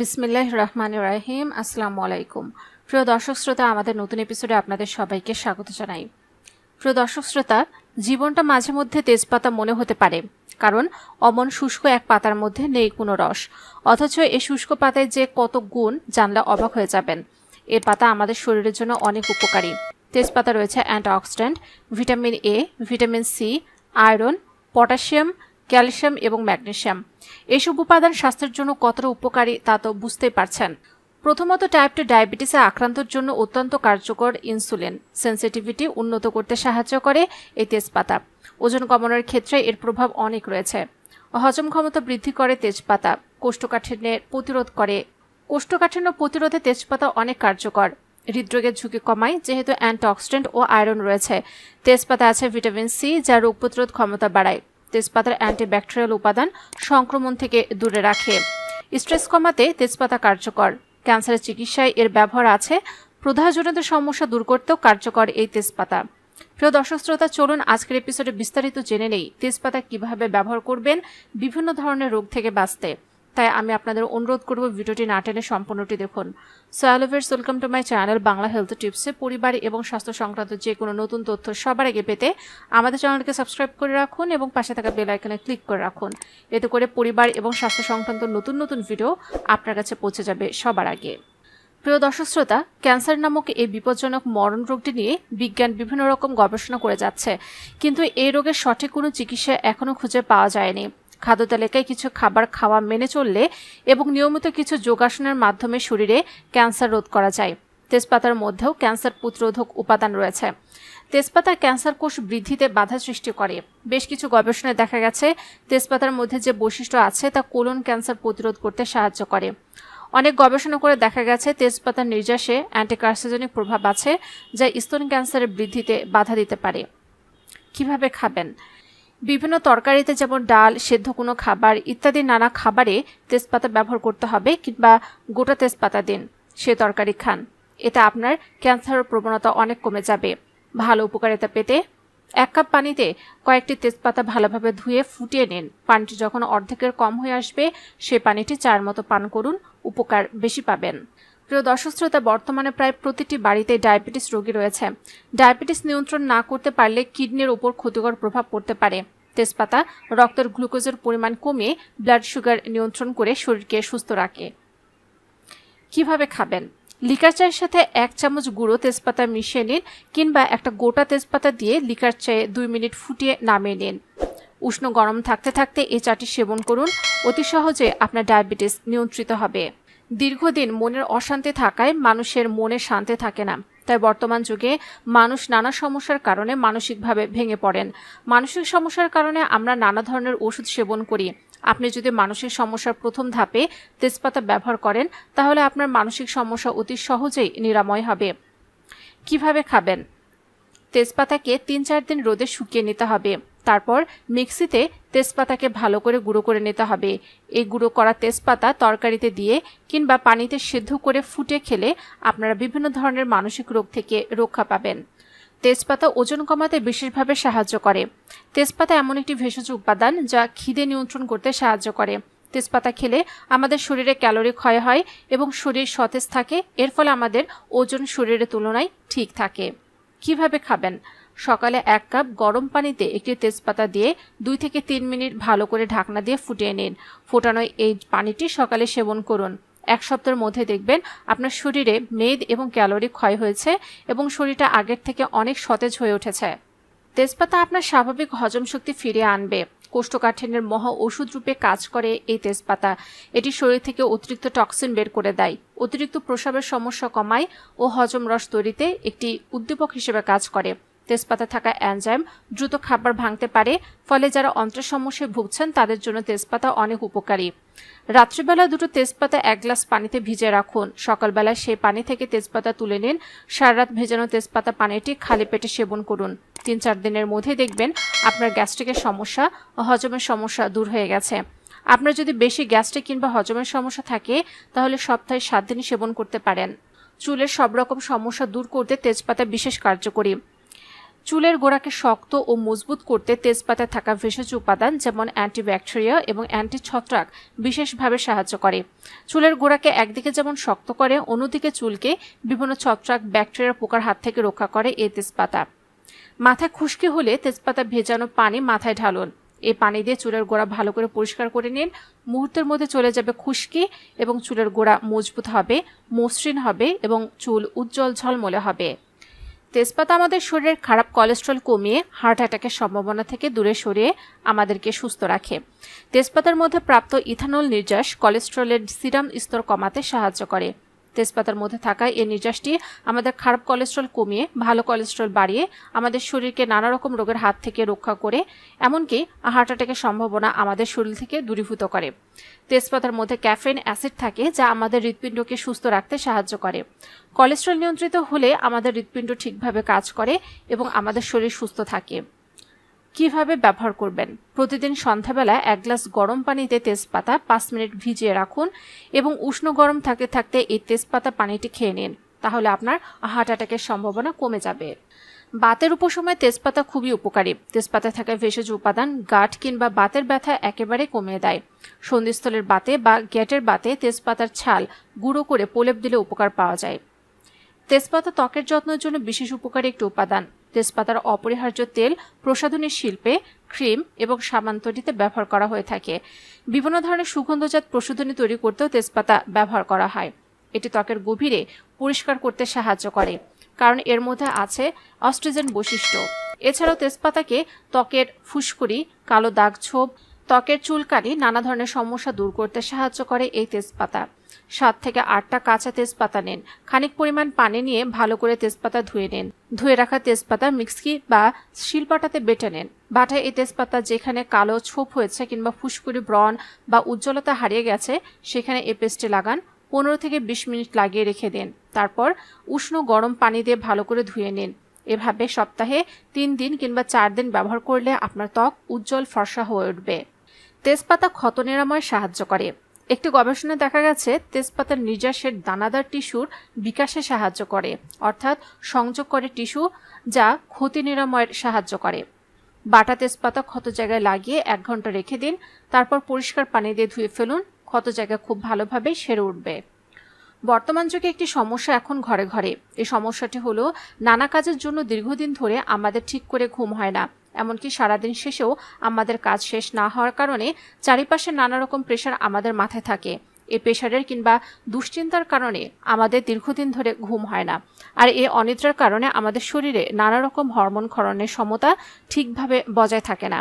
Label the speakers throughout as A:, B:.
A: বিসমিল্লাহ রহমান রাহিম আসসালামু আলাইকুম। প্রিয় দর্শক শ্রোতা, আমাদের নতুন এপিসোডে আপনাদের সবাইকে স্বাগত জানাই। প্রিয় দর্শক শ্রোতা, জীবনটা মাঝে মধ্যে তেজপাতা মনে হতে পারে, কারণ অমন শুষ্ক এক পাতার মধ্যে নেই কোনো রস। অথচ এই শুষ্ক পাতায় যে কত গুণ জানলে অবাক হয়ে যাবেন। এ পাতা আমাদের শরীরের জন্য অনেক উপকারী। তেজপাতা রয়েছে antioxidant, vitamin A, vitamin C, iron, potassium calcium এবং ম্যাগনেসিয়াম। এসব উপাদান স্বাস্থ্যের জন্য কতটা উপকারী তা তো বুঝতেই পারছেন। প্রথমত টাইপ টু ডায়াবেটিসে আক্রান্তর জন্য অত্যন্ত কার্যকর ইনসুলিন সেন্সিটিভিটি উন্নত করতে সাহায্য করে এই তেজপাতা। ওজন কমানোর ক্ষেত্রে এর প্রভাব অনেক রয়েছে। হজম ক্ষমতা বৃদ্ধি করে তেজপাতা। কোষ্ঠকাঠিন্যের প্রতিরোধ করে। কোষ্ঠকাঠিন্য প্রতিরোধে তেজপাতা অনেক কার্যকর। হৃদরোগের ঝুঁকি কমায়, যেহেতু অ্যান্টিঅক্সিডেন্ট ও আয়রন রয়েছে। তেজপাতা আছে ভিটামিন সি যা রোগ প্রতিরোধ ক্ষমতা বাড়ায়। তেজপাতার অ্যান্টিব্যাকটেরিয়াল উপাদান সংক্রমণ থেকে দূরে রাখে। স্ট্রেস কমাতে তেজপাতা কার্যকর। ক্যান্সারের চিকিৎসায় এর ব্যবহার আছে। প্রদাহজনিত সমস্যা দূর করতেও কার্যকর এই তেজপাতা। প্রিয় দর্শক শ্রোতা, চলুন আজকের এপিসোডে বিস্তারিত জেনে নেই। তেজপাতা কীভাবে ব্যবহার করবেন, বিভিন্ন ধরনের রোগ থেকে বাঁচতে। তাই আমি আপনাদের অনুরোধ করব ভিডিওটি না টেনে সম্পূর্ণটি দেখুন। সোয়ালোভেরস welcome to my channel Bangla health টিপসে পরিবার এবং স্বাস্থ্য সংক্রান্ত যে কোনো নতুন তথ্য সবার আগে পেতে আমাদের চ্যানেলকে সাবস্ক্রাইব করে রাখুন এবং পাশে থাকা বেল আইকনে ক্লিক করে রাখুন। এতে করে পরিবার এবং স্বাস্থ্য সংক্রান্ত নতুন নতুন ভিডিও আপনার কাছে পৌঁছে যাবে সবার আগে। প্রিয় দর্শক শ্রোতা, ক্যান্সার নামক এই বিপজ্জনক মরণ রোগটি নিয়ে বিজ্ঞান বিভিন্ন রকম গবেষণা করে যাচ্ছে, কিন্তু এই রোগের সঠিক কোনো চিকিৎসা এখনও খুঁজে পাওয়া যায়নি। খাদ্য তালিকায় কিছু খাবার খাওয়া মেনে চললে এবং নিয়মিত কিছু যোগাসনের মাধ্যমে শরীরে ক্যান্সার রোধ করা যায়। তেজপাতার মধ্যেও ক্যান্সার প্রতিরোধক উপাদান রয়েছে। তেজপাতা ক্যান্সার কোষ বৃদ্ধিতে বাধা সৃষ্টি করে। বেশ কিছু গবেষণায় দেখা গেছে, তেজপাতার মধ্যে যে বৈশিষ্ট্য আছে তা কোলন ক্যান্সার প্রতিরোধ করতে সাহায্য করে। অনেক গবেষণা করে দেখা গেছে তেজপাতার নির্যাসে অ্যান্টিকার্সিজনিক প্রভাব আছে, যা স্তন ক্যান্সারের বৃদ্ধিতে বাধা দিতে পারে। কীভাবে খাবেন? বিভিন্ন তরকারিতে যেমন ডাল, সেদ্ধ কোনো খাবার ইত্যাদি নানা খাবারে তেজপাতা ব্যবহার করতে হবে কিংবা গোটা তেজপাতা দিন সে তরকারি খান। এতে আপনার ক্যান্সারের প্রবণতা অনেক কমে যাবে। ভালো উপকারিতা পেতে এক কাপ পানিতে কয়েকটি তেজপাতা ভালোভাবে ধুয়ে ফুটিয়ে নিন। পানিটি যখন অর্ধেকের কম হয়ে আসবে, সে পানিটি চার মতো পান করুন, উপকার বেশি পাবেন। প্রিয় দর্শক শ্রোতা, বর্তমানে প্রায় প্রতিটি বাড়িতে ডায়াবেটিস রোগী রয়েছে। ডায়াবেটিস নিয়ন্ত্রণ না করতে পারলে কিডনির ওপর ক্ষতিকর প্রভাব পড়তে পারে। তেজপাতা, রক্তের গ্লুকোজের পরিমাণ কমিয়ে ব্লাড সুগার নিয়ন্ত্রণ করে শরীরকে সুস্থ রাখে। কীভাবে খাবেন? লিকার চায়ের সাথে এক চামচ গুঁড়ো তেজপাতা মিশিয়ে নিন কিংবা একটা গোটা তেজপাতা দিয়ে লিকার চায়ে দুই মিনিট ফুটিয়ে নামিয়ে নিন। উষ্ণ গরম থাকতে থাকতে এই চাটি সেবন করুন। অতি সহজে আপনার ডায়াবেটিস নিয়ন্ত্রিত হবে। দীর্ঘদিন মনের অশান্তি থাকায় মানুষের মনে শান্তি থাকে না। তাই বর্তমান যুগে মানুষ নানা সমস্যার কারণে মানসিকভাবে ভেঙে পড়েন। মানসিক সমস্যার কারণে আমরা নানা ধরনের ওষুধ সেবন করি। আপনি যদি মানসিক সমস্যার প্রথম ধাপে তেজপাতা ব্যবহার করেন, তাহলে আপনার মানসিক সমস্যা অতি সহজেই নিরাময় হবে। কীভাবে খাবেন? তেজপাতাকে তিন চার দিন রোদে শুকিয়ে নিতে হবে। তারপর মিক্সিতে তেজপাতাকে ভালো করে গুঁড়ো করে নিতে হবে। এই গুঁড়ো করা তেজপাতা তরকারিতে দিয়ে কিংবা পানিতে সিদ্ধ করে ফুটে খেলে আপনারা বিভিন্ন ধরনের মানসিক রোগ থেকে রক্ষা পাবেন। তেজপাতা ওজন কমাতে বিশেষভাবে সাহায্য করে। তেজপাতা এমন একটি ভেষজ উপাদান যা খিদে নিয়ন্ত্রণ করতে সাহায্য করে। তেজপাতা খেলে আমাদের শরীরে ক্যালোরি ক্ষয় হয় এবং শরীর সতেজ থাকে, এর ফলে আমাদের ওজন শরীরের তুলনায় ঠিক থাকে। কীভাবে খাবেন? সকালে এক কাপ গরম পানিতে একটি তেজপাতা দিয়ে দুই থেকে তিন মিনিট ভালো করে ঢাকনা দিয়ে ফুটিয়ে নিন। ফোটানো এই পানিটি সকালে সেবন করুন। এক সপ্তাহের মধ্যে দেখবেন আপনার শরীরে মেদ এবং ক্যালোরি ক্ষয় হয়েছে এবং শরীরটা আগের থেকে অনেক সতেজ হয়ে উঠেছে। তেজপাতা আপনার স্বাভাবিক হজম শক্তি ফিরিয়ে আনবে। কোষ্ঠকাঠিন্যের মহা ওষুধ রূপে কাজ করে এই তেজপাতা। এটি শরীর থেকে অতিরিক্ত টক্সিন বের করে দেয়। অতিরিক্ত প্রসাবের সমস্যা কমায় ও হজম রস তৈরিতে একটি উদ্দীপক হিসেবে কাজ করে। তেজপাতা থাকা অ্যানজাইম দ্রুত খাবার ভাঙতে পারে, ফলে যারা অন্ত্রের সমস্যায় ভুগছেন তাদের জন্য তেজপাতা অনেক উপকারী। রাত্রিবেলা দুটো তেজপাতা এক গ্লাস পানিতে ভিজে রাখুন। সকালবেলা সেই পানি থেকে তেজপাতা তুলে নিন। সারা রাত ভেজানো তেজপাতা পানিটি খালি পেটে সেবন করুন। তিন চার দিনের মধ্যে দেখবেন আপনার গ্যাস্ট্রিকের সমস্যা হজমের সমস্যা দূর হয়ে গেছে। আপনার যদি বেশি গ্যাস্ট্রিক কিংবা হজমের সমস্যা থাকে, তাহলে সপ্তাহে সাত দিনই সেবন করতে পারেন। চুলের সব রকম সমস্যা দূর করতে তেজপাতা বিশেষ কার্যকরী। চুলের গোড়াকে শক্ত ও মজবুত করতে তেজপাতায় থাকা ভেষজ উপাদান, যেমন অ্যান্টিব্যাকটেরিয়া এবং অ্যান্টি ছত্রাক বিশেষভাবে সাহায্য করে। চুলের গোড়াকে একদিকে যেমন শক্ত করে, অন্যদিকে চুলকে বিভিন্ন ছত্রাক ব্যাকটেরিয়ার পোকার হাত থেকে রক্ষা করে এই তেজপাতা। মাথায় খুশকি হলে তেজপাতা ভেজানো পানি মাথায় ঢালুন। এই পানি দিয়ে চুলের গোড়া ভালো করে পরিষ্কার করে নিন। মুহূর্তের মধ্যে চলে যাবে খুশকি এবং চুলের গোড়া মজবুত হবে, মসৃণ হবে এবং চুল উজ্জ্বল ঝলমলে হবে। তেজপাতা আমাদের শরীরের খারাপ কোলেস্ট্রল কমিয়ে হার্ট অ্যাটাকের সম্ভাবনা থেকে দূরে সরিয়ে আমাদেরকে সুস্থ রাখে। তেজপাতার মধ্যে প্রাপ্ত ইথানল নির্যাস কোলেস্ট্রলের সিরাম স্তর কমাতে সাহায্য করে। তেজপাতার মধ্যে থাকা এই নির্যাসটি আমাদের খারাপ কোলেস্ট্রল কমিয়ে, ভালো কোলেস্ট্রল বাড়িয়ে, আমাদের শরীরকে নানা রকম রোগের হাত থেকে রক্ষা করে, এমনকি হার্ট অ্যাটাকের সম্ভাবনা আমাদের শরীর থেকে দূরীভূত করে। তেজপাতার মধ্যে ক্যাফেন অ্যাসিড থাকে যা আমাদের হৃৎপিণ্ডকে সুস্থ রাখতে সাহায্য করে। কোলেস্ট্রল নিয়ন্ত্রিত হলে আমাদের হৃৎপিণ্ড ঠিকভাবে কাজ করে এবং আমাদের শরীর সুস্থ থাকে। কীভাবে ব্যবহার করবেন? প্রতিদিন সন্ধ্যাবেলা এক গ্লাস গরম পানিতে তেজপাতা পাঁচ মিনিট ভিজিয়ে রাখুন এবং উষ্ণ গরম থাকতে থাকতে এই তেজপাতা পানিটি খেয়ে নিন। তাহলে আপনার হার্ট অ্যাটাকের সম্ভাবনা কমে যাবে। বাতের উপসময় তেজপাতা খুবই উপকারী। তেজপাতা থাকা ভেষজ উপাদান, গাঁট কিংবা বাতের ব্যথা একেবারে কমিয়ে দেয়। সন্ধিস্থলের বাতে বা গ্যাটের বাতে তেজপাতার ছাল গুঁড়ো করে প্রলেপ দিলে উপকার পাওয়া যায়। তেজপাতা ত্বকের যত্নের জন্য বিশেষ উপকারী একটি উপাদান। তেজপাতার অপরিহার্য তেল প্রসাধনী শিল্পে ক্রিম এবং সাবান তৈরিতে ব্যবহার করা হয়ে থাকে। বিভিন্ন ধরনের সুগন্ধজাত প্রসাধনী তৈরি করতেও তেজপাতা ব্যবহার করা হয়। এটি ত্বকের গভীরে পরিষ্কার করতে সাহায্য করে, কারণ এর মধ্যে আছে অস্ট্রিজেন বৈশিষ্ট্য। এছাড়াও তেজপাতাকে ত্বকের ফুসকুড়ি, কালো দাগ ছোপ, ত্বকের চুলকানি, নানা ধরনের সমস্যা দূর করতে সাহায্য করে এই তেজপাতা। সাত থেকে আটটা কাঁচা তেজপাতা নিন। খানিক পরিমাণ পানি নিয়ে ভালো করে তেজপাতা ধুয়ে নিন। ধুয়ে রাখা তেজপাতা মিক্সি বা শিলপাটাতে বেটে নিন। বাটায় এই তেজপাতা যেখানে কালো ছোপ হয়েছে কিংবা ফুসকুড়ি ব্রণ বা উজ্জ্বলতা হারিয়ে গেছে, সেখানে এই পেস্টে লাগান। পনেরো থেকে বিশ মিনিট লাগিয়ে রেখে দিন। তারপর উষ্ণ গরম পানি দিয়ে ভালো করে ধুয়ে নিন। এভাবে সপ্তাহে তিন দিন কিংবা চার দিন ব্যবহার করলে আপনার ত্বক উজ্জ্বল ফর্সা হয়ে উঠবে। তেজপাতা ক্ষত নিরাময় সাহায্য করে। একটি গবেষণায় দেখা গেছে, তেজপাতার নির্যাসের দানাদার টিস্যুর বিকাশে সাহায্য করে, অর্থাৎ সংযোগ করে টিস্যু যা ক্ষতি নিরাময়ের সাহায্য করে। বাটা তেজপাতা ক্ষত জায়গায় লাগিয়ে এক ঘণ্টা রেখে দিন, তারপর পরিষ্কার পানি দিয়ে ধুয়ে ফেলুন, ক্ষত জায়গা খুব ভালোভাবে সেরে উঠবে। বর্তমান যুগে একটি সমস্যা এখন ঘরে ঘরে। এই সমস্যাটি হলো, নানা কাজের জন্য দীর্ঘদিন ধরে আমাদের ঠিক করে ঘুম হয় না। এমনকি সারাদিন শেষেও আমাদের কাজ শেষ না হওয়ার কারণে চারিপাশে নানা রকম প্রেশার আমাদের মাথায় থাকে। এই প্রেশারের কিংবা দুশ্চিন্তার কারণে আমাদের দীর্ঘদিন ধরে ঘুম হয় না। আর এই অনিদ্রার কারণে আমাদের শরীরে নানা রকম হরমোন ক্ষরণের সমতা ঠিকভাবে বজায় থাকে না।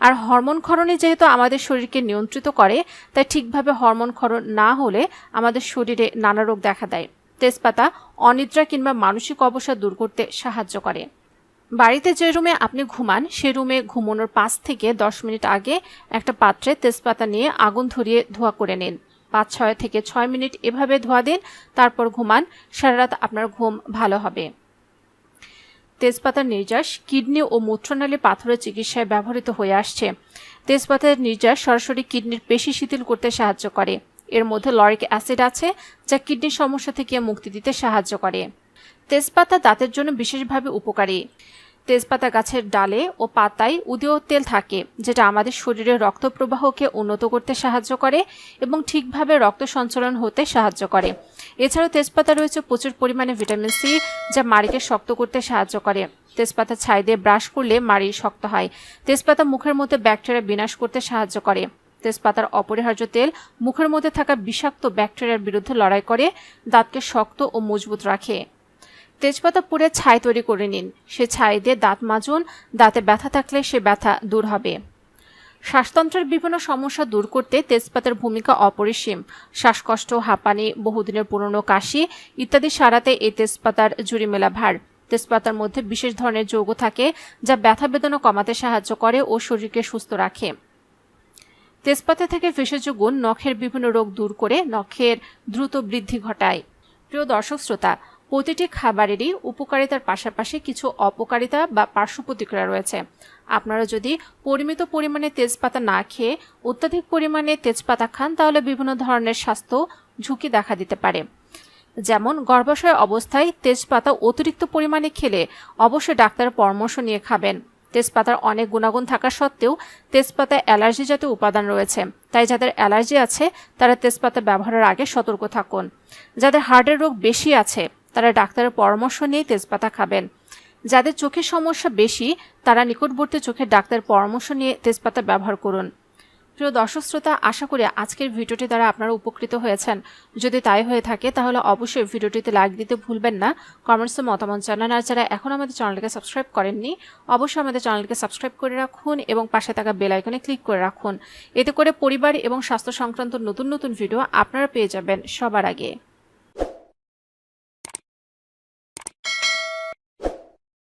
A: আর হরমোন ক্ষরণে যেহেতু আমাদের শরীরকে নিয়ন্ত্রিত করে, তাই ঠিকভাবে হরমোন ক্ষরণ না হলে আমাদের শরীরে নানা রোগ দেখা দেয়। তেজপাতা, অনিদ্রা কিংবা মানসিক অবসাদ দূর করতে সাহায্য করে। বাড়িতে যে রুমে আপনি ঘুমান, সে রুমে ঘুমানোর পাঁচ থেকে দশ মিনিট আগে একটা পাত্রে তেজপাতা নিয়ে আগুন ধরিয়ে ধোয়া করে নিন। পাঁচ ছয় থেকে ছয় মিনিট এভাবে ধোয়া দিন, তারপর ঘুমান। সারা রাত আপনার ঘুম ভালো হবে। তেজপাতার নির্যাস কিডনি ও মূত্রনালী পাথরের চিকিৎসায় ব্যবহৃত হয়ে আসছে। তেজপাতার নির্যাস সরাসরি কিডনির পেশি শিথিল করতে সাহায্য করে। এর মধ্যে লরিক অ্যাসিড আছে, যা কিডনির সমস্যা থেকে মুক্তি দিতে সাহায্য করে। তেজপাতা দাঁতের জন্য বিশেষভাবে উপকারী। তেজপাতা গাছের ডালে ও পাতায় উদীয় তেল থাকে, যেটা আমাদের শরীরের রক্ত প্রবাহকে উন্নত করতে সাহায্য করে এবং ঠিকভাবে রক্ত সঞ্চালন হতে সাহায্য করে। এছাড়াও তেজপাতা রয়েছে প্রচুর পরিমাণে ভিটামিন সি, যা মাড়িকে শক্ত করতে সাহায্য করে। তেজপাতা ছাই দিয়ে ব্রাশ করলে মাড়ি শক্ত হয়। তেজপাতা মুখের মধ্যে ব্যাকটেরিয়া বিনাশ করতে সাহায্য করে। তেজপাতার অপরিহার্য তেল মুখের মধ্যে থাকা বিষাক্ত ব্যাকটেরিয়ার বিরুদ্ধে লড়াই করে, দাঁতকে শক্ত ও মজবুত রাখে। তেজপাতা পুড়ে ছাই তৈরি করে নিন। সে ছাই দিয়ে দাঁত মাজুন, দাঁতে ব্যথা থাকলে সে ব্যথা দূর হবে। শ্বাসতন্ত্রের বিভিন্ন সমস্যা দূর করতে তেজপাতার ভূমিকা অপরিসীম। শ্বাসকষ্ট, হাঁপানি, বহুদিনের পুরনো কাশি ইত্যাদি সারাতে এই তেজপাতার জুড়ি মেলা ভার। তেজপাতার মধ্যে বিশেষ ধরনের যৌগ থাকে যা ব্যথা বেদনা কমাতে সাহায্য করে ও শরীরকে সুস্থ রাখে। তেজপাতা থেকে ভেষজ গুণ নখের বিভিন্ন রোগ দূর করে নখের দ্রুত বৃদ্ধি ঘটায়। প্রিয় দর্শক, শ্রোতা প্রতিটি খাবারেরই উপকারিতার পাশাপাশি কিছু অপকারিতা বা পার্শ্ব প্রতিক্রিয়া রয়েছে। আপনারা যদি পরিমিত পরিমাণে তেজপাতা না খেয়ে অত্যাধিক পরিমাণে তেজপাতা খান, তাহলে বিভিন্ন ধরনের স্বাস্থ্য ঝুঁকি দেখা দিতে পারে। যেমন, গর্ভাশয় অবস্থায় তেজপাতা অতিরিক্ত পরিমাণে খেলে অবশ্যই ডাক্তারের পরামর্শ নিয়ে খাবেন। তেজপাতার অনেক গুণাগুণ থাকা সত্ত্বেও তেজপাতায় অ্যালার্জি জাতীয় উপাদান রয়েছে। তাই যাদের অ্যালার্জি আছে, তারা তেজপাতা ব্যবহারের আগে সতর্ক থাকুন। যাদের হার্টের রোগ বেশি আছে তারা ডাক্তারের পরামর্শ নিয়ে তেজপাতা খাবেন। যাদের চোখের সমস্যা বেশি, তারা নিকটবর্তী চোখের ডাক্তার পরামর্শ নিয়ে তেজপাতা ব্যবহার করুন। প্রিয় দর্শক শ্রোতা, আশা করি আজকের ভিডিওটি দ্বারা আপনারা উপকৃত হয়েছেন। যদি তাই হয়ে থাকে, তাহলে অবশ্যই ভিডিওটিতে লাইক দিতে ভুলবেন না। কমেন্টসে মতামত জানান। আর যারা এখন আমাদের চ্যানেলকে সাবস্ক্রাইব করেননি, অবশ্যই আমাদের চ্যানেলকে সাবস্ক্রাইব করে রাখুন এবং পাশে থাকা বেল আইকনে ক্লিক করে রাখুন। এতে করে পরিবার এবং স্বাস্থ্য সংক্রান্ত নতুন নতুন ভিডিও আপনারা পেয়ে যাবেন সবার আগে।